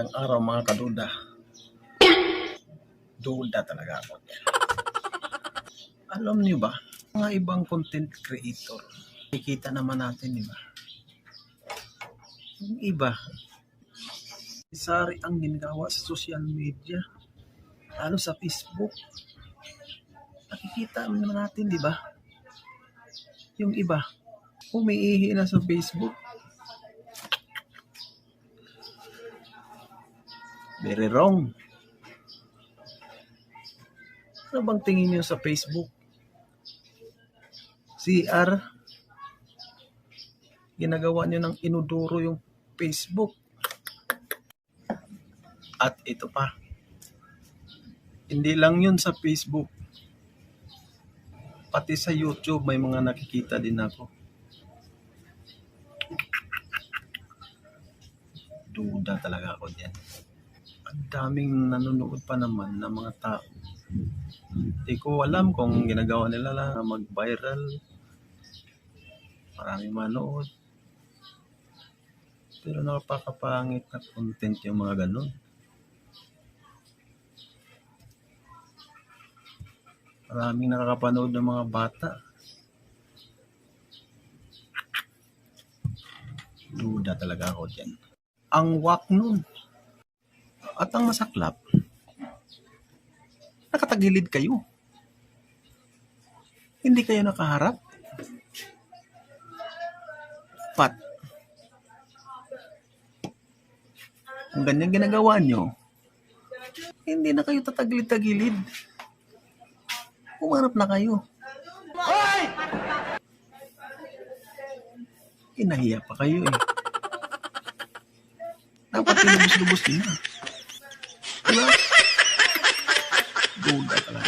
araw mga kaduda. Duda talaga ako. Alam niyo ba, mga ibang content creator, kikita naman natin, di ba? Yung iba, sari ang ginagawa sa social media, lalo sa Facebook. Nakikita naman natin, di ba? Yung iba, umiihi na sa Facebook. Very wrong. Ano bang tingin niyo sa Facebook? CR? Ginagawa niyo ng inuduro yung Facebook. At ito pa. Hindi lang yun sa Facebook. Pati sa YouTube may mga nakikita din ako. Duda talaga ako diyan. Ang daming nanonood pa naman ng mga tao. Hindi ko alam kung ginagawa nila lang na mag-viral. Maraming manood. Pero napakapangit na content yung mga ganun. Maraming nakakapanood ng mga bata. Duda talaga ako dyan. Ang wak nun. At ang masaklap, nakatagilid kayo. Hindi kayo nakaharap. Pat. Kung ganyan ginagawa nyo, hindi na kayo tatagilid-tagilid. Umarap na kayo. Inahiya pa kayo eh. Dapat tinubos-lubos nyo na. Diba? Duda talaga